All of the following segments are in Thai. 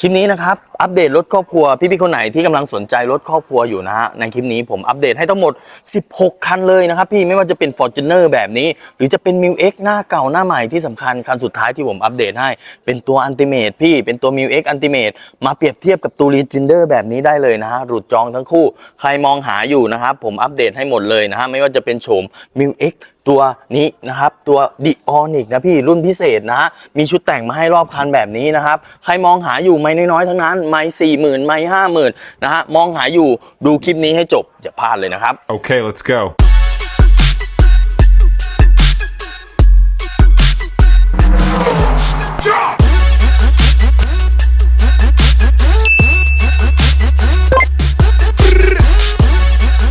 คลิปนี้นะครับ อัปเดตรถครอบครัว พี่ๆคนไหนที่กำลังสนใจรถครอบครัวอยู่นะฮะในคลิปนี้ผมอัปเดตให้ทั้งหมด 16 คันเลยนะครับ พี่ไม่ว่าจะเป็น Fortuner แบบนี้ หรือจะเป็น m i l X หน้าเก่าหน้าใหม่ที่สำคัญ คันสุดท้ายที่ผมอัปเดตให้ เป็นตัว Ultimate พี่เป็นตัว m i l X Ultimate มาเปรียบเทียบกับตัว Legender แบบนี้ได้เลยนะฮะหลุดจองทั้งคู่ ใครมองหาอยู่นะครับผมอัปเดตให้หมดเลยนะฮะไม่ว่าจะเป็นโฉม m i l X ตัวนี้นะครับ ตัวดิออนิกนะพี่รุ่นพิเศษนะฮะมีชุดแต่งมาให้รอบคันแบบนี้นะครับ ใครมองหาอยู่ไม่น้อยๆทั้งนั้น ไม่สี่หมื่นไม่ห้าหมื่นนะฮะมองหาอยู่ดูคลิปนี้ให้จบอย่าพลาดเลยนะครับ Okay, let's go.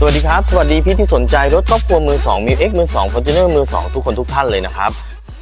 วัสดีครับ สวัสดีพี่ที่สนใจรถครอบครัวมือ2มิวเอ็กมือ2 Fortuner มือ2ทุกคนทุกท่านเลยนะครับ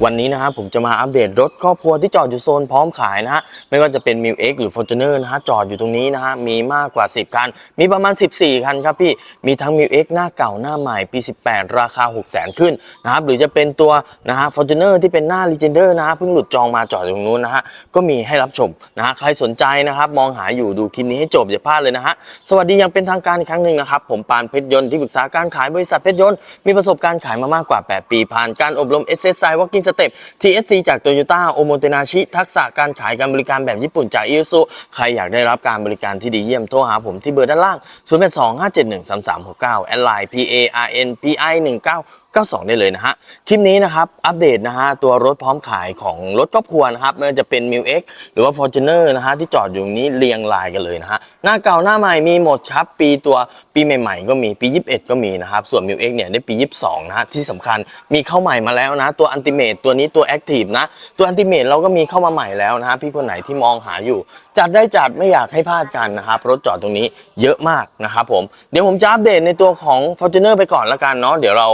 วันนี้นะครับผมจะมาอัปเดตรถครอบครัวที่จอดอยู่โซนพร้อมขายนะฮะไม่ว่าจะเป็น m ิวเอ็กหรือ Fortuner นะฮะจอดอยู่ตรงนี้นะฮะมีมากกว่า 10 คัน มีประมาณ 14 คันครับพี่ มีทั้ง m ิวเอ็กหน้าเก่าหน้าใหม่ปี 18 ราคา 6 0 0 0 0ขึ้นนะครับหรือจะเป็นตัวนะฮะ Fortuner ที่เป็นหน้า Legender นะฮะเพิ่งหลุดจองมาจอดอยู่ตรงนู้นนะฮะก็มีให้รับชมนะฮะใครสนใจนะครับมองหาอยู่ดูคลิปนี้ให้จบอย่าพลาดเลยนะฮะสวัสดียังเป็นทางการอีกครั้งหนึ่งนะครับผมปานเพชรยนต์ที่ปรึกษาการขายบริษัทเพชรยนต์มีประสบการณ์ขายมามากกว่า 8 ปีผ่านการอบรม SSI Walking สเต็ป TSC จากโตโยต้าโอโมเตนาชิทักษะการขายการบริการแบบญี่ปุ่นจากอิซุใครอยากได้รับการบริการที่ดีเยี่ยมโทรหาผมที่เบอร์ด้านล่าง 0 8 2 5 7 1 3 3 6 9แอดไลน์ P A R N P I 1 9 92 ได้เลยนะฮะ คลิปนี้นะครับ อัปเดตนะฮะ ตัวรถพร้อมขายของรถครอบครัวนะครับไม่ว่าจะเป็น m ิว X หรือว่า Fortuner นะฮะ ที่จอดอยู่นี้เรียงรายกันเลยนะฮะ หน้าเก่าหน้าใหม่มีหมดครับ ปีตัวปีใหม่ๆ ก็มีปี 21 ก็มีนะครับ ส่วน m ิว X เนี่ยได้ปี 22 นะฮะ ที่สำคัญมีเข้าใหม่มาแล้วนะ ตัว Ultimate ตัวนี้ตัว Active นะ ตัว Ultimate เราก็มีเข้ามาใหม่แล้วนะฮะพี่คนไหนที่มองหาอยู่ จัดได้จัดไม่อยากให้พลาดกันนะครับรถจอดตรงนี้เยอะมากนะครับผมเดี๋ยวผมจะอัปเดตในตัวของ Fortuner ไปก่อนละกันเนาะเดี๋ยวเรา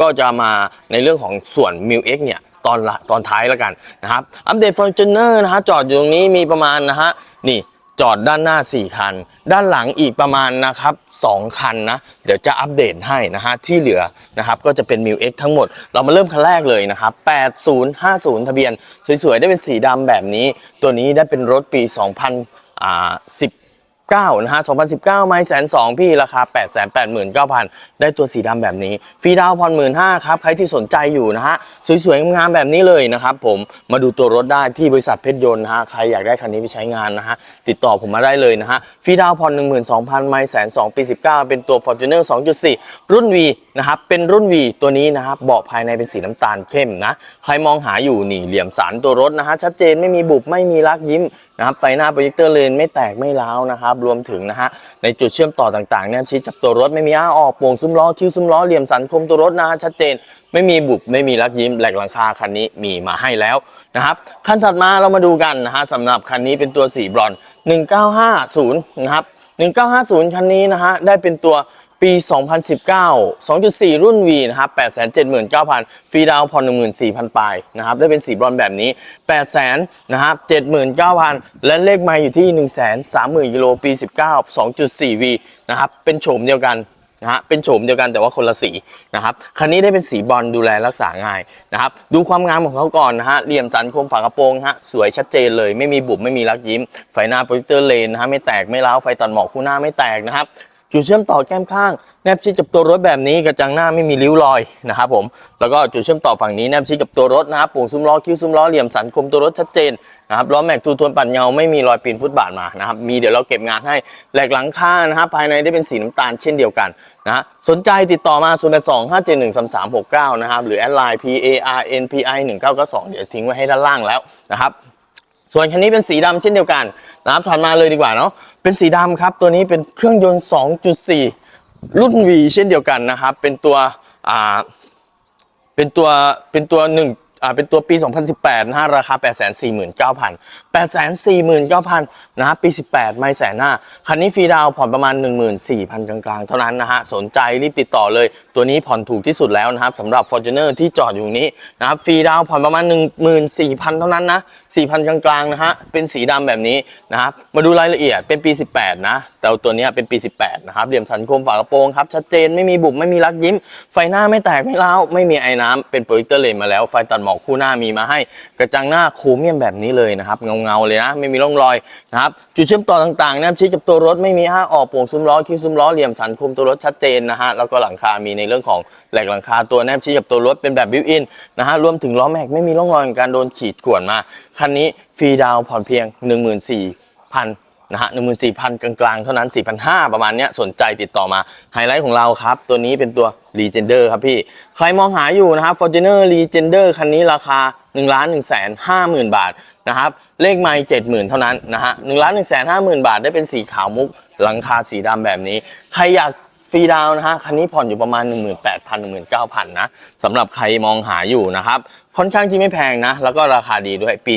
ก็จะมาในเรื่องของส่วน m ิว X เนี่ยตอนตอนท้ายแล้วกันนะครับ อัปเดต Fortuner นะฮะจอดอยู่ตรงนี้มีประมาณนะฮะนี่จอดด้านหน้า 4 คัน ด้านหลังอีกประมาณนะครับ 2 คันนะ เดี๋ยวจะอัปเดตให้นะฮะ ที่เหลือนะครับ ก็จะเป็น m ิว X ทั้งหมด เรามาเริ่มคันแรกเลยนะครับ 8050 ทะเบียน สวยๆ ได้เป็นสีดำแบบนี้ ตัวนี้ได้เป็นรถปี 2010 9 นะฮะ 2019 ไม่แสนสองพี่ราคา 8 8 9 0 0 0 ได้ตัวสีดำแบบนี้ ฟรีดาวน์ผ่อนหมื่นห้าครับ ใครที่สนใจอยู่นะฮะ สวยๆ งามๆแบบนี้เลยนะครับผมมาดูตัวรถได้ที่บริษัทเพชรยนต์นะฮะ ใครอยากได้คันนี้ไปใช้งานนะฮะ ติดต่อผมมาได้เลยนะฮะ ฟรีดาวน์ผ่อน12,000ไม่แสนสองปี19เป็นตัว Fortuner 2.4 รุ่น V นะครับเป็นรุ่น V ตัวนี้นะครับเบาะภายในเป็นสีน้ำตาลเข้มนะใครมองหาอยู่นี่เหลี่ยมสันตัวรถนะฮะชัดเจนไม่มีบุบไม่มีรักยิ้มนะครับไฟหน้าโปรเจคเตอร์เลนไม่แตกไม่ร้าวนะครับรวมถึงนะฮะในจุดเชื่อมต่อต่างๆเนี่ยชิดกับตัวรถไม่มีอ้าออกโป่งซุ้มล้อคิ้วซุ้มล้อเหลี่ยมสันคมตัวรถนะฮะชัดเจนไม่มีบุบไม่มีรักยิ้มแหลกหลังคาคันนี้มีมาให้แล้วนะครับคันถัดมาเรามาดูกันนะฮะสำหรับคันนี้เป็นตัวสีบรอน 1950 นะครับ 1950 คันนี้นะฮะได้เป็นตัว ปี 2019 2.4 รุ่น V นะครับ 879,000 ฟรีดาวน์ผ่อน14,000 ปลายนะครับ ได้เป็นสีบรอนแบบนี้ 800,000นะครับ79,000 และเลขไมล์อยู่ที่ 130,000 กิโลปี 19 2.4 V นะครับ เป็นโฉมเดียวกันนะฮะเป็นโฉมเดียวกันแต่ว่าคนละสีนะครับคันนี้ได้เป็นสีบอลดูแลรักษาง่ายนะครับดูความงามของเขาก่อนนะฮะเหลี่ยมสันคมฝากระโปรงฮะสวยชัดเจนเลยไม่มีบุบไม่มีรักยิ้ม ไฟหน้าโปรเจคเตอร์เลนนะฮะไม่แตกไม่ร้าไฟตัดหมอกคู่หน้าไม่แตกนะครับ จุดเชื่อมต่อแก้มข้างแนบชิดกับตัวรถแบบนี้กระจังหน้าไม่มีริ้วรอยนะครับผมแล้วก็จุดเชื่อมต่อฝั่งนี้แนบชิดกับตัวรถนะครับปุ่งซุ้มล้อคิ้วซุ้มล้อเหลี่ยมสันคมตัวรถชัดเจนนะครับล้อแม็กทูทวนปัดเงาไม่มีรอยปีนฟุตบาทมานะครับมีเดี๋ยวเราเก็บงานให้แหลกหลังคานะครับภายในได้เป็นสีน้ำตาลเช่นเดียวกันนะสนใจติดต่อมา0 8 2 5 7 1 3 3 6 9 นะครับหรือแอดไลน์ P A R N P I 1 9 9 2เดี๋ยวทิ้งไว้ให้ด้านล่างแล้วนะครับ ส่วนคันนี้เป็นสีดำเช่นเดียวกันนะครับถัดมาเลยดีกว่าเนาะเป็นสีดำครับ ตัวนี้เป็นเครื่องยนต์ 2.4 รุ่น V เช่นเดียวกันนะครับ เป็นตัวอ่าเป็นตัวเป็นตัวหนึ่ง อ่าเป็นตัวปี 2018 นะฮะราคา 849,000 849,000 นะฮะปี 18 ไม่แสนหน้า คันนี้ฟรีดาวผ่อนประมาณ 14,000 กลางๆ เท่านั้นนะฮะ สนใจรีบติดต่อเลย ตัวนี้ผ่อนถูกที่สุดแล้วนะครับสำหรับ Fortuner ที่จอดอยู่นี้นะครับฟรีดาวผ่อนประมาณ 14,000 เท่านั้นนะ 4,000 กลางๆ นะฮะ เป็นสีดำแบบนี้นะครับ มาดูรายละเอียดเป็นปี 18 นะ แต่ตัวนี้เป็นปี 18 นะครับเหลี่ยมสันคมฝากระโปรงครับ ชัดเจนไม่มีบุบไม่มีรักยิ้ม ไฟหน้าไม่แตกไม่ร้าไม่มีไอ้น้ำเป็นโปรเจคเตอร์เลนมาแล้วไฟตัดหมอกหมอกคู่หน้ามีมาให้ กระจังหน้าโครเมียมแบบนี้เลยนะครับ เงาๆเลยนะ ไม่มีร่องรอยนะครับ จุดเชื่อมต่อต่างๆแนบชิดกับตัวรถไม่มีห้าออกโป่งซุ้มล้อคิ้วซุ้มล้อเหลี่ยมสันคมตัวรถชัดเจนนะฮะ แล้วก็หลังคา มีในเรื่องของแหลกหลังคาตัวแนบชิดกับตัวรถเป็นแบบบิวอินนะฮะ รวมถึงล้อแม็กไม่มีร่องรอยการโดนขีดข่วนมา คันนี้ฟรีดาวผ่อนเพียง 14,000 นะฮะหนึ่งหมื่นสี่พันกลางๆ เท่านั้นสี่พันห้าประมาณเนี้ยสนใจติดต่อมาไฮไลท์ของเราครับ ตัวนี้เป็นตัวเรเจนเดอร์ครับพี่ ใครมองหาอยู่นะครับฟอร์จูเนอร์รีเจนเดอร์คันนี้ราคา1นึ่งล้านหนึ่งแสนห้าหมื่นบาทนะครับเลขไม่เจ็ดหมื่นเท่านั้นนะฮะหนึ่งล้านหนึ่งแสนห้าหมื่นบาทได้เป็นสีขาวมุกหลังคาสีดำแบบนี้ ใครอยาก ฟรีดาวนะฮะคันนี้ผ่อนอยู่ประมาณ 18,000 19,000นะสำหรับใครมองหาอยู่นะครับค่อนข้างที่ไม่แพงนะ แล้วก็ราคาดีด้วยปี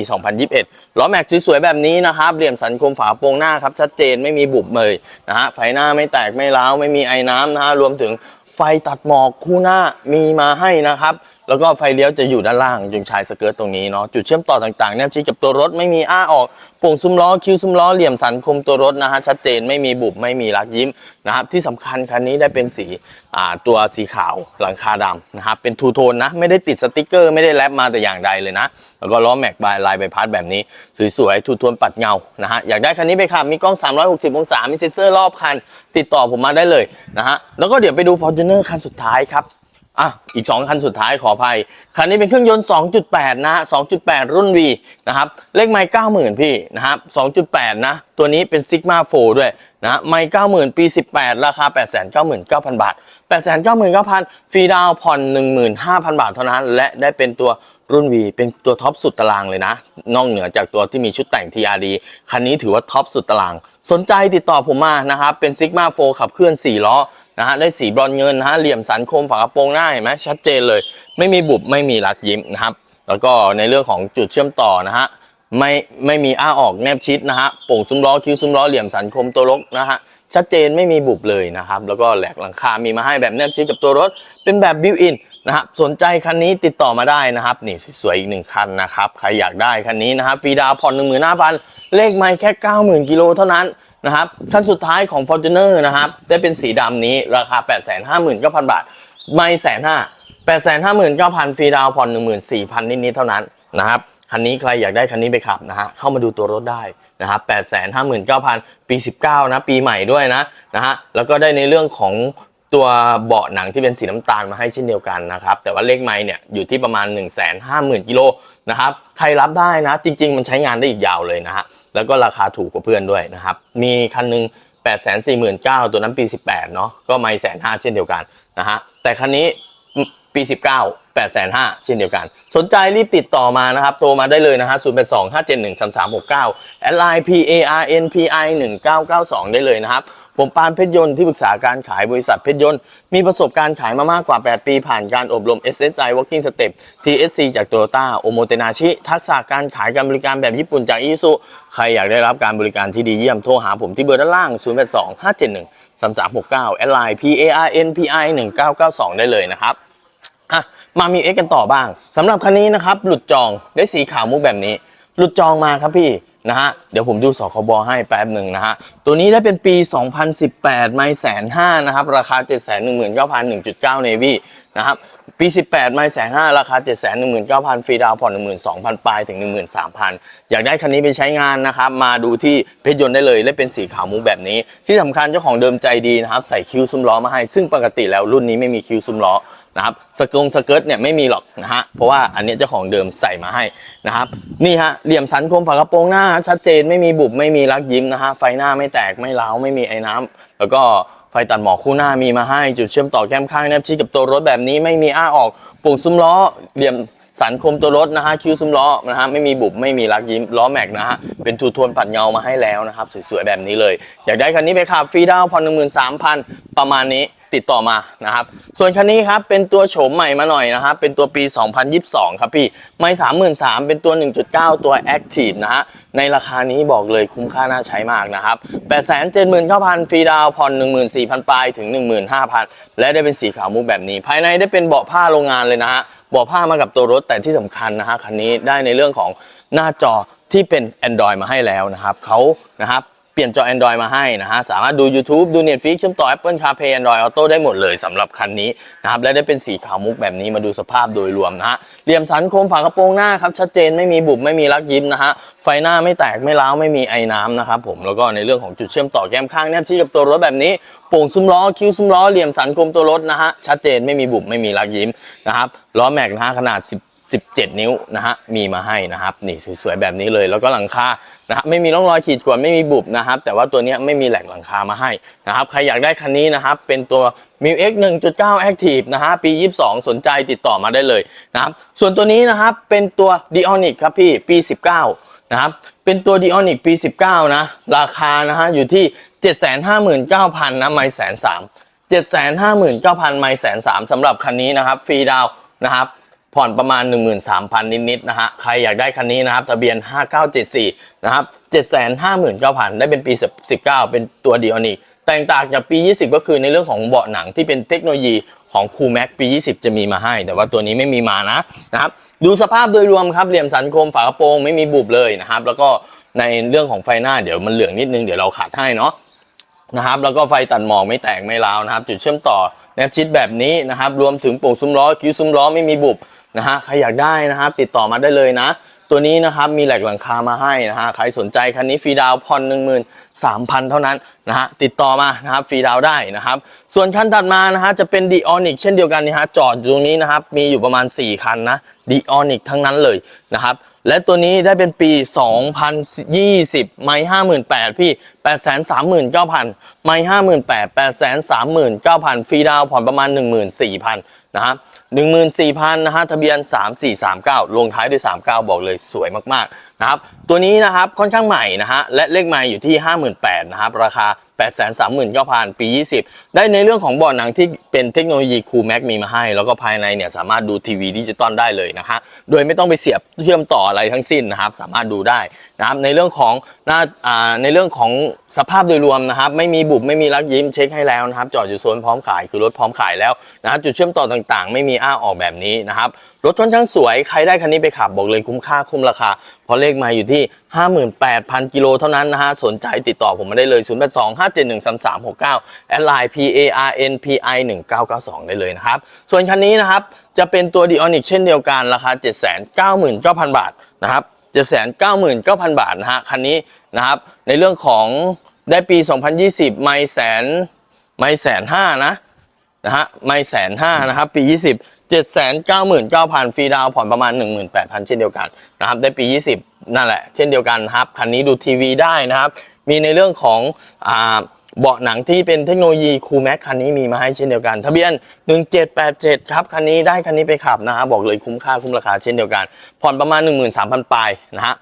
2021 ล้อแม็กซ์สวยๆแบบนี้นะครับเหลี่ยมสันคมฝาโปรงหน้าครับ ชัดเจนไม่มีบุบเลยนะฮะไฟหน้าไม่แตกไม่ร้าวไม่มีไอ้น้ำนะฮะรวมถึงไฟตัดหมอกคู่หน้ามีมาให้นะครับ แล้วก็ไฟเลี้ยวจะอยู่ด้านล่างจึงชายสเกิร์ตตรงนี้เนาะจุดเชื่อมต่อต่างๆแนบชิดกับตัวรถไม่มีอ้าออกโป่งซุ้มล้อคิ้วซุ้มล้อเหลี่ยมสันคมตัวรถนะฮะชัดเจนไม่มีบุบไม่มีรักยิ้มนะครับที่สำคัญคันนี้ได้เป็นสีอ่าตัวสีขาวหลังคาดำนะครับเป็นทูโทนนะไม่ได้ติดสติกเกอร์ไม่ได้แรปมาแต่อย่างใดเลยนะ แล้วก็ล้อแม็กบายลายใบพัดแบบนี้สวยๆทูโทนปัดเงานะฮะอยากได้คันนี้ไปขับมีกล้อง 360 องศามีเซ็นเซอร์รอบคัน ติดต่อผมมาได้เลยนะฮะแล้วก็เดี๋ยวไปดู Fortuner คันสุดท้ายครับ อะอีก 2 คันสุดท้ายขออภัย คันนี้เป็นเครื่องยนต์ 2.8 นะ 2.8 รุ่น V นะครับ เลขไมค์90,000 พี่นะครับ 2.8 นะ ตัวนี้เป็น Sigma 4ด้วยนะไมค์90,000ปี18ราคา899,000บาท899,000ฟรีดาวน์ผ่อน15,000บาทเท่านั้น และได้เป็นตัวรุ่น V เป็นตัวท็อปสุดตารางเลยนะ นอกเหนือจากตัวที่มีชุดแต่ง TRD คันนี้ถือว่าท็อปสุดตาราง สนใจติดต่อผมมานะครับ เป็น Sigma 4ขับเคลื่อน 4 ล้อนะฮะได้สีบรอนเงินนะฮะเหลี่ยมสันคมฝากระโปรงหน้าเห็นไหมชัดเจนเลย ไม่มีบุบไม่มีรักยิ้มนะครับ แล้วก็ในเรื่องของจุดเชื่อมต่อนะฮะ ไม่ไม่มีอ้าออกแนบชิดนะฮะโป่งซุ้มล้อคิ้วซุ้มล้อเหลี่ยมสันคมตัวรถนะฮะชัดเจนไม่มีบุบเลยนะครับ แล้วก็แหลกหลังคา มีมาให้แบบแนบชิดกับตัวรถ เป็นแบบบิวอินนะครับสนใจคันนี้ติดต่อมาได้นะครับ นี่สวยๆอีกหนึ่งคันนะครับ ใครอยากได้คันนี้นะครับฟรีดาวผ่อนหนึ่งหมื่นห้าพันเลขไม่แค่เก้าหมื่นกิโลเท่านั้นนะครับขั้นสุดท้ายของ Fortuner นะครับได้เป็นสีดำนี้ราคา 859,000 บาท ไม่แสนห้า859,000ฟรีดาวน์ผ่อน14,000นิดๆเท่านั้นนะครับ คันนี้ใครอยากได้คันนี้ไปขับนะฮะเข้ามาดูตัวรถได้นะครับ859,000ปี19นะปีใหม่ด้วยนะนะฮะแล้วก็ได้ในเรื่องของตัวเบาะหนังที่เป็นสีน้ำตาลมาให้เช่นเดียวกันนะครับ แต่ว่าเลขไม้เนี่ยอยู่ที่ประมาณ 1 5 0 0 0 0กิโลนะครับใครรับได้นะ จริง ๆ มันใช้งานได้อีกยาวเลยนะฮะแล้วก็ราคาถูกกว่าเพื่อนด้วยนะครับ มีคันหนึง8 4 9 0 0 0ตัวนั้นปี 18เนาะก็ไม่แสนห้าเช่นเดียวกันนะฮะแต่คันนี้ปี 19 8 5 0 0 0เช่นเดียวกัน สนใจรีบติดต่อมานะครับ โทรมาได้เลยนะฮะ0 8 2 5 7 1 3 3 6 9แอดไลน์ P A R N P I 1992 ได้เลยนะครับ ผมปานเพชรยนต์ที่ปรึกษาการขายบริษัทเพชรยนต์ มีประสบการณ์ขายมามากกว่า 8 ปีผ่านการอบรม SSI Working Step TSC จาก Toyota o m o t e n a s h i ทักษะการขายการบริการแบบญี่ปุ่นจากอิซุใครอยากได้รับการบริการที่ดีเยี่ยมโทรหาผมที่เบอร์ด้านล่าง 082 571 3369แอดไลน์ P A R N P I 1992 ได้เลยนะครับ อะมามีเอ็กกันต่อบ้างสำหรับคันนี้นะครับ หลุดจองได้สีขาวมุกแบบนี้ หลุดจองมาครับพี่นะฮะเดี๋ยวผมดูสคบให้แป๊บหนึ่งนะฮะ ตัวนี้ได้เป็นปี 2018 ไม่แสนห้านะครับ ราคา 7 1 9 0 0 1.9 Navy นะครับ ปี 18 ไม่แสนห้าราคา 7 1 9 0 0 0 ฟรีดาวน์ผ่อน 12,000 ปลายถึง 13,000 อยากได้คันนี้ไปใช้งานนะครับ มาดูที่เพชรยนต์ได้เลย และเป็นสีขาวมุกแบบนี้ ที่สำคัญเจ้าของเดิมใจดีนะครับ ใส่คิ้วซุ้มล้อมาให้ ซึ่งปกติแล้วรุ่นนี้ไม่มีคิ้วซุ้มล้อ นะครับสกงสเกิร์ตเนี่ยไม่มีหรอกนะฮะเพราะว่าอันนี้เจ้าของเดิมใส่มาให้นะครับนี่ฮะเหลี่ยมสันคมฝากระโปรงหน้าชัดเจนไม่มีบุบไม่มีรักยิ้มนะฮะไฟหน้าไม่แตกไม่ร้าวไม่มีไอ้น้ำแล้วก็ไฟตัดหมอกคู่หน้ามีมาให้จุดเชื่อมต่อแก้มข้างแนบชิดกับตัวรถแบบนี้ไม่มีอ้าออกปุ่งซุ้มล้อเหลี่ยมสันคมตัวรถนะฮะคิ้วซุ้มล้อนะฮะไม่มีบุบไม่มีรักยิ้มล้อแม็กนะฮะเป็นทูโทนปัดเงามาให้แล้วนะครับสวยๆแบบนี้เลย อยากได้คันนี้ไปขับฟรีดาวน์ผ่อนหนึ่งหมื่นสามพันประมาณนี้ ติดต่อมานะครับ ส่วนคันนี้ครับเป็นตัวโฉมใหม่มาหน่อยนะครับ เป็นตัวปี 2022 ครับพี่ ไม่33,000 เป็นตัว 1.9 ตัว Active นะฮะ ในราคานี้บอกเลยคุ้มค่าน่าใช้มากนะครับ 879,000 ฟรีดาวผ่อน 14,000 ปลายถึง 15,000 และได้เป็นสีขาวมุกแบบนี้ ภายในได้เป็นเบาะผ้าโรงงานเลยนะฮะ เบาะผ้ามากับตัวรถแต่ที่สำคัญนะฮะคันนี้ได้ในเรื่องของหน้าจอที่เป็น Android มาให้แล้วนะครับเขานะครับ ปลี่ยนจอ Android มาให้นะฮะ สามารถดู YouTube ดู Netflix เชื่อมต่อ Apple CarPlay Android Auto ได้หมดเลยสำหรับคันนี้นะครับ และได้เป็นสีขาวมุกแบบนี้มาดูสภาพโดยรวมนะฮะ เหลี่ยมสันโคมฝากระโปรงหน้าครับ ชัดเจนไม่มีบุบไม่มีลักยิ้มนะฮะ ไฟหน้าไม่แตกไม่ร้าวไม่มีไอ้น้ำนะครับผม แล้วก็ในเรื่องของจุดเชื่อมต่อแก้มข้างแนบชิดกับตัวรถแบบนี้ โป่งซุ้มล้อคิ้วซุ้มล้อเหลี่ยมสันโคมตัวรถนะฮะ ชัดเจนไม่มีบุบไม่มีลักยิ้มนะครับ ล้อแม็กนะฮะขนาด10 17 นิ้วนะฮะมีมาให้นะครับนี่สวยๆแบบนี้เลยแล้วก็หลังคานะฮะไม่มีร่องรอยขีดข่วนไม่มีบุบนะครับ แต่ว่าตัวนี้ไม่มีแหลกหลังคามาให้นะครับใครอยากได้คันนี้นะครับเป็นตัว m i x 1.9 Active นะฮะปี 22 สนใจติดต่อมาได้เลยนะครับส่วนตัวนี้นะครับเป็นตัว d i o n i c ครับพี่ปี 19 นะครับเป็นตัว d i o n i c ปี 19 นะราคานะฮะอยู่ที่ 759,000นะไม่แสนสาม759,000ไม่แสนสามสำหรับคันนี้นะครับฟรีดาวนะครับ ผ่อนประมาณ 13,000 นิดๆนะฮะ ใครอยากได้คันนี้นะครับ ทะเบียน 5974 นะครับ 759,000 ได้เป็นปี 19 เป็นตัวดีออนิกแต่งต่างจากปี 20 ก็คือในเรื่องของเบาะหนังที่เป็นเทคโนโลยีของคูแม็กปี 20 จะมีมาให้ แต่ว่าตัวนี้ไม่มีมานะนะครับ ดูสภาพโดยรวมครับ เหลี่ยมสันคมฝากระโปรงไม่มีบุบเลยนะครับ แล้วก็ในเรื่องของไฟหน้าเดี๋ยวมันเหลืองนิดนึง เดี๋ยวเราขัดให้เนาะนะครับแล้วก็ไฟตัดหมอกไม่แตกไม่ร้าวนะครับ จุดเชื่อมต่อแนบชิดแบบนี้นะครับ รวมถึงโป่งซุ้มล้อ คิ้วซุ้มล้อไม่มีบุบ นะฮะใครอยากได้นะครับติดต่อมาได้เลยนะ ตัวนี้นะครับมีแหลกหลังคามาให้นะฮะใครสนใจคันนี้ฟรีดาวน์ผ่อน1 3 0 0 0เท่านั้นนะฮะติดต่อมานะครับฟรีดาวได้นะครับ ส่วนคันถัดมานะฮะจะเป็นดีออนิกเช่นเดียวกันนะฮะจอดอยู่ตรงนี้นะครับมีอยู่ประมาณ 4 คันนะดีออนิกทั้งนั้นเลยนะครับ และตัวนี้ได้เป็นปี 2020 ไม่58,000พี่839,000ไม่58,000 839,000ฟรีดาวผ่อนประมาณ14,000นะครับ14,000นะฮะทะเบียน3439ลงท้ายด้วย39บอกเลยสวยมากๆ นะครับตัวนี้นะครับค่อนข้างใหม่นะฮะและเลขใหม่อยู่ที่ 58,000นะครับราคา 839,000 ปี 20 ได้ในเรื่องของบอร์ดหนังที่เป็นเทคโนโลยีคูแม็กมีมาให้ แล้วก็ภายในเนี่ยสามารถดูทีวีดิจิตอลได้เลยนะฮะโดยไม่ต้องไปเสียบเชื่อมต่ออะไรทั้งสิ้นนะครับสามารถดูได้นะครับในเรื่องของหน้าในเรื่องของสภาพโดยรวมนะครับไม่มีบุบไม่มีรักยิ้มเช็คให้แล้วนะครับจอดอยู่โซนพร้อมขายคือรถพร้อมขายแล้วนะครับจุดเชื่อมต่อต่างๆ ไม่มีอ้าออกแบบนี้นะครับรถค่อนข้างสวยใครได้คันนี้ไปขับบอกเลยคุ้มค่าคุ้มราคา เพราะเลขมาอยู่ที่ 58,000 กิโลเท่านั้นนะฮะสนใจติดต่อผมมาได้เลย 0 8 2 5 7 1 3 3 6 9แอดไลน์ P A R N P I 1992 ได้เลยนะครับส่วนคันนี้นะครับจะเป็นตัว d i o n i c เช่นเดียวกันราคา 799,000 บาทนะครับ 799,000 บาทนะฮะคันนี้นะครับในเรื่องของได้ปี 2020 ไม่แสนไม่แสนห้านะนะฮะไม่แสนห้านะครับปี 20 7 9 9 0 0 0ฟรีดาวผ่อนประมาณ 18,000 เช่นเดียวกันนะครับได้ปี 20 นั่นแหละ เช่นเดียวกันครับคันนี้ดูทีวีได้นะครับ มีในเรื่องของอ่า เบาะหนังที่เป็นเทคโนโลยีคูแม็กคันนี้มีมาให้เช่นเดียวกัน ทะเบียน 1787 ครับ คันนี้ได้คันนี้ไปขับนะฮะบอกเลยคุ้มค่าคุ้มราคาเช่นเดียวกัน ผ่อนประมาณ 13,000 ปลายนะฮะ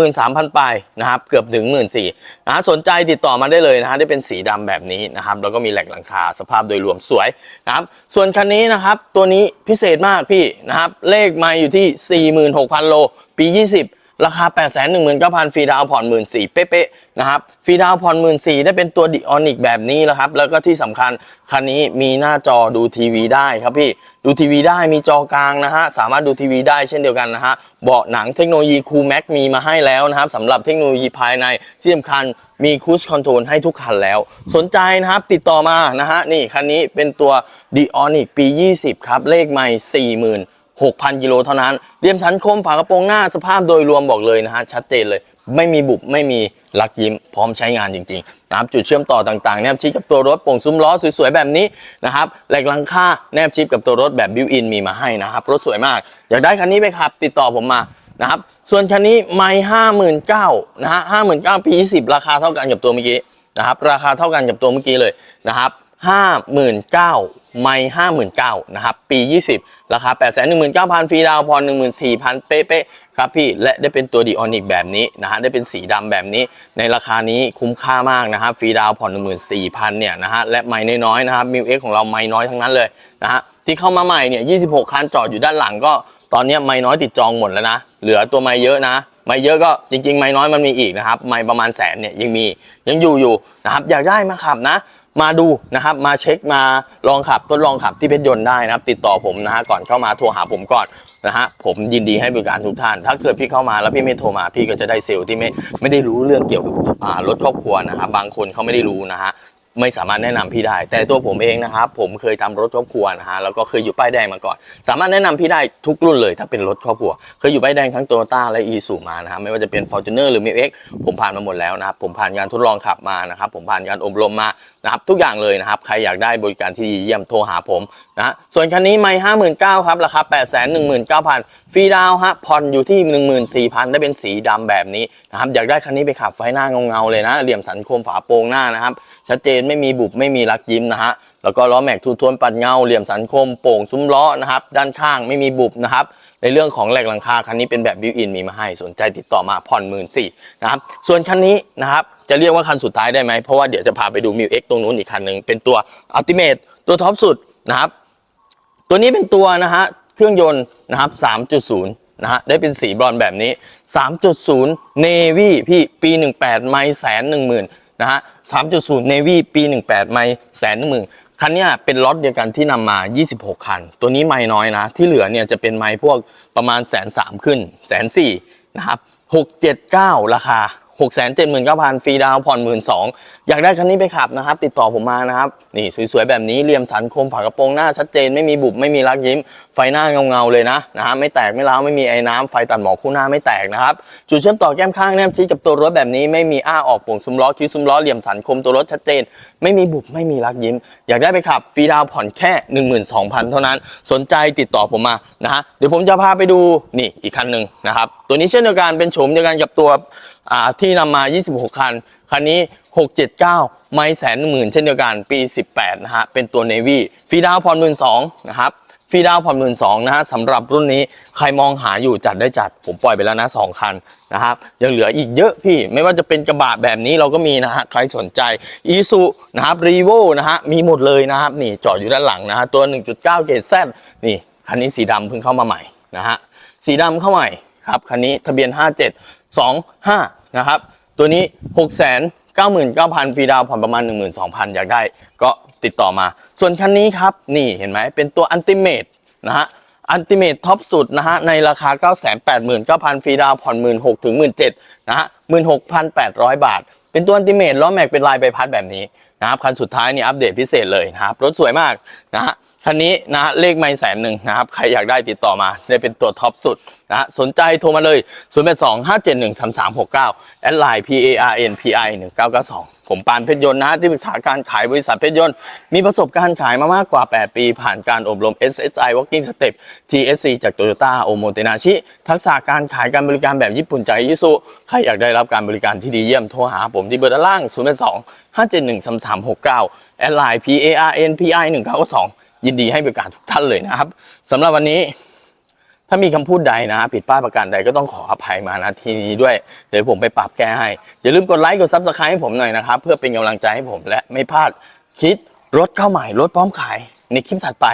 13,000 ปลายนะครับ เกือบถึง 14,000นะฮะสนใจติดต่อมาได้เลยนะฮะได้เป็นสีดำแบบนี้นะครับ แล้วก็มีแหลกหลังคาสภาพโดยรวมสวยนะครับ ส่วนคันนี้นะครับตัวนี้พิเศษมากพี่นะครับเลขมาอยู่ที่ 46,000 โลปี 20 ราคา 8 1 9 0 0 0ฟรีดาวผ่อน14,000เป๊ะๆนะครับฟรีดาวผ่อน14,000ได้เป็นตัวดิออนิกแบบนี้แล้วครับ แล้วก็ที่สำคัญคันนี้มีหน้าจอดูทีวีได้ครับพี่ดูทีวีได้มีจอกลางนะฮะสามารถดูทีวีได้เช่นเดียวกันนะฮะเบาะหนังเทคโนโลยีคูแม็กมีมาให้แล้วนะครับสำหรับเทคโนโลยีภายในที่สำคัญมีคูชคอนโทรลให้ทุกคันแล้ว สนใจนะครับติดต่อมานะฮะนี่คันนี้เป็นตัวดิออนิกปี 20 ครับ เลขใหม่ 40,000 6,000 กิโลเท่านั้นเรียมสันคมฝากระโปรงหน้าสภาพโดยรวมบอกเลยนะฮะชัดเจนเลย ไม่มีบุบไม่มีลักยิ้มพร้อมใช้งานจริงๆนะครับจุดเชื่อมต่อต่างๆแนบชิดกับตัวรถโป่งซุ้มล้อสวยๆแบบนี้นะครับแหลกลังค่าแนบชิดกับตัวรถแบบบิวอินมีมาให้นะครับรถสวยมาก อยากได้คันนี้ไปขับ ติดต่อผมมานะครับส่วนคันนี้ไม่ห้าหมื่นเก้านะฮะห้าหมื่นเก้าปีสิบราคาเท่ากันกับตัวเมื่อกี้นะครับราคาเท่ากันกับตัวเมื่อกี้เลยนะครับ 59,000 ไม่59,000นะครับ ปี 20 ราคา 819,000 ฟรีดาวน์พร14,000 เป๊ะๆครับพี่ และได้เป็นตัวดีออนิกแบบนี้นะฮะ ได้เป็นสีดำแบบนี้ ในราคานี้คุ้มค่ามากนะครับ ฟรีดาวน์ผ่อน14,000 เนี่ยนะฮะ และไม่น้อยๆนะครับมิวเอ็กของเราไม่น้อยทั้งนั้นเลยนะฮะ ที่เข้ามาใหม่เนี่ย 26 คันจอดอยู่ด้านหลังก็ ตอนนี้ไม่น้อยติดจองหมดแล้วนะ เหลือตัวไม่เยอะนะไม่เยอะก็จริงๆ ไม่น้อยมันมีอีกนะครับ ไม่ประมาณแสนเนี่ยยังมียังอยู่อยู่นะครับ อยากได้มาขับนะ มาดูนะครับมาเช็คมาลองขับทดลองขับที่เพชรยนต์ได้นะครับ ติดต่อผมนะฮะก่อนเข้ามาโทรหาผมก่อนนะฮะผมยินดีให้บริการทุกท่าน ถ้าเกิดพี่เข้ามาแล้วพี่ไม่โทรมาพี่ก็จะได้เซลล์ที่ไม่ไม่ได้รู้เรื่องเกี่ยวกับรถครอบครัวนะครับบางคนเขาไม่ได้รู้นะฮะ ไม่สามารถแนะนำพี่ได้ แต่ตัวผมเองนะครับผมเคยทำรถครอบครัวนะฮะแล้วก็เคยอยู่ป้ายแดงมาก่อน สามารถแนะนำพี่ได้ทุกรุ่นเลย ถ้าเป็นรถครอบครัว เคยอยู่ป้ายแดงทั้งโตโยต้าและอีซูมานะฮะไม่ว่าจะเป็น Fortuner หรือ m i x ผมผ่านมาหมดแล้วนะครับผมผ่านการทดลองขับมานะครับผมผ่านการอบรมมานะครับทุกอย่างเลยนะครับใครอยากได้บริการที่ดีเยี่ยมโทรหาผมนะส่วนคันนี้ไม่ห้าหมื่นเก้าครับราคาแปดแสนหนึ่งหมื่นเก้าพันฟรีดาวฮะผ่อนอยู่ที่หนึ่งหมื่นสี่พันได้เป็นสีดำแบบนี้นะครับอยากได้คันนี้ไปขับไฟหน้าเงาๆเลยนะเหลี่ยมสันโคมฝาโปรงหน้านะครับชัดเจนไม่มีบุบไม่มีรักยิ้มนะฮะแล้วก็ล้อแม็กทูทวนปัดเงาเหลี่ยมสันคมโป่งซุ้มล้อนะครับด้านข้างไม่มีบุบนะครับในเรื่องของแหลกหลังคาคันนี้เป็นแบบบิวอินมีมาให้สนใจติดต่อมาผ่อนหมื่นสี่นะครับส่วนคันนี้นะครับจะเรียกว่าคันสุดท้ายได้ไหมเพราะว่าเดี๋ยวจะพาไปดูมิวเอ็กตรงนู้นอีกคันหนึ่งเป็นตัวอัลติเมทตัวท็อปสุดนะครับตัวนี้เป็นตัวนะฮะเครื่องยนต์นะครับ3.0นะฮะได้เป็นสีบรอนแบบนี้ 3.0 Navy พี่ปี 18 ไม่แสนหนึ่งหมื่น นะฮะ3.0 Navy ปี18ไม่แสนหนึ่งหมื่นคันนี้เป็นล็อตเดียวกันที่นำมา 26 คัน ตัวนี้ไม่น้อยนะ ที่เหลือเนี่ยจะเป็นไม้พวกประมาณแสนสามขึ้นแสนสี่นะครับ679ราคา 6 7 9 0 0 0ฟรีดาวผ่อน 1 2ื่นอยากได้คันนี้ไปขับนะครับ ติดต่อผมมานะครับ นี่สวยๆ แบบนี้เหลี่ยมสันคมฝากระโปรงหน้าชัดเจนไม่มีบุบไม่มีรักยิ้ม ไฟหน้าเงาๆเลยนะนะฮะไม่แตกไม่ร้าวไม่มีไอ้น้ำไฟตัดหมอกคู่หน้าไม่แตกนะครับจุดเชื่อมต่อแก้มข้างแนบชิดกับตัวรถแบบนี้ไม่มีอ้าออกโป่งซุ้มล้อคิ้วซุ้มล้อเหลี่ยมสันคมตัวรถชัดเจน ไม่มีบุบไม่มีรักยิ้ม อยากได้ไปขับฟรีดาวผ่อนแค่ 12,000 เท่านั้น สนใจติดต่อผมมานะฮะเดี๋ยวผมจะพาไปดูนี่อีกคันหนึ่งนะครับตัวนี้เช่นเดียวกันเป็นโฉมเดียวกันกับตัว อ่าที่นำมา 26 คัน คันนี้ 679 ไม่แสนหมื่นเช่นเดียวกันปี 18 นะฮะ เป็นตัว Navy ฟรีดาวน์ผ่อนหมื่นสองนะครับฟรีดาวน์ผ่อนหมื่นสองนะฮะสำหรับรุ่นนี้ใครมองหาอยู่จัดได้จัดผมปล่อยไปแล้วนะ 2 คันนะครับยังเหลืออีกเยอะพี่ไม่ว่าจะเป็นกระบะแบบนี้เราก็มีนะฮะใครสนใจอีซูนะครับรีโวนะฮะมีหมดเลยนะครับนี่จอดอยู่ด้านหลังนะฮะตัว 1.9 เกรดแซนี่คันนี้สีดำเพิ่งเข้ามาใหม่นะฮะสีดำเข้าใหม่ครับคันนี้ทะเบียน 5725 นะครับ ตัวนี้ 6 9 9 0 0 0ฟรีดาวผ่อนประมาณ 12,000 อยากได้ ก็ติดต่อมา ส่วนคันนี้ครับ นี่เห็นไหมเป็นตัวอันติเมตนะฮะอันติเมตท็อปสุดนะฮะในราคา 989,000ฟรีดาวผ่อน 16,000ถึง17,000นะฮะ16,800 บาท เป็นตัวอันติเมตล้อแม็กเป็นลายใบพัดแบบนี้นะครับคันสุดท้ายนี่อัปเดตพิเศษเลยนะครับรถสวยมากนะฮะ คันนี้นะเลขไม่แสนหนึ่งนะครับ ใครอยากได้ติดต่อมา ได้เป็นตัวท็อปสุดนะสนใจโทรมาเลย 0 8 2 5 7 1 3 3 6 9แอดไลน์ P A R N P I 1 9 9 2 ผมปานเพชรยนต์นะที่ปรึกษาการขายบริษัทเพชรยนต์ มีประสบการณ์ขายมามากกว่า 8 ปี ผ่านการอบรม SSI Walking Step TSC จาก Toyota o m o t e n a s h i ทักษะการขายการบริการแบบญี่ปุ่นใจยิสุใครอยากได้รับการบริการที่ดีเยี่ยมโทรหาผมที่เบอร์ด้านล่าง 0 8 2 5 7 1 3 3 6 9แอดไลน์ P A R N P I 1 9 9 2 ยินดีให้บริการทุกท่านเลยนะครับสำหรับวันนี้ถ้ามีคำพูดใดนะ ผิดพลาดประการใดก็ต้องขออภัยมานะทีนี้ด้วย เดี๋ยวผมไปปรับแก้ให้ อย่าลืมกดไลค์กดซับสไครต์ให้ผมหน่อยนะครับ เพื่อเป็นกำลังใจให้ผมและไม่พลาดคิดรถเข้าใหม่รถพร้อมขายในคลิปถัดไป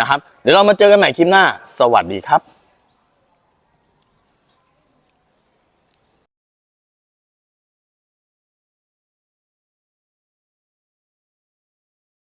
นะครับ เดี๋ยวเรามาเจอกันใหม่คลิปหน้า สวัสดีครับ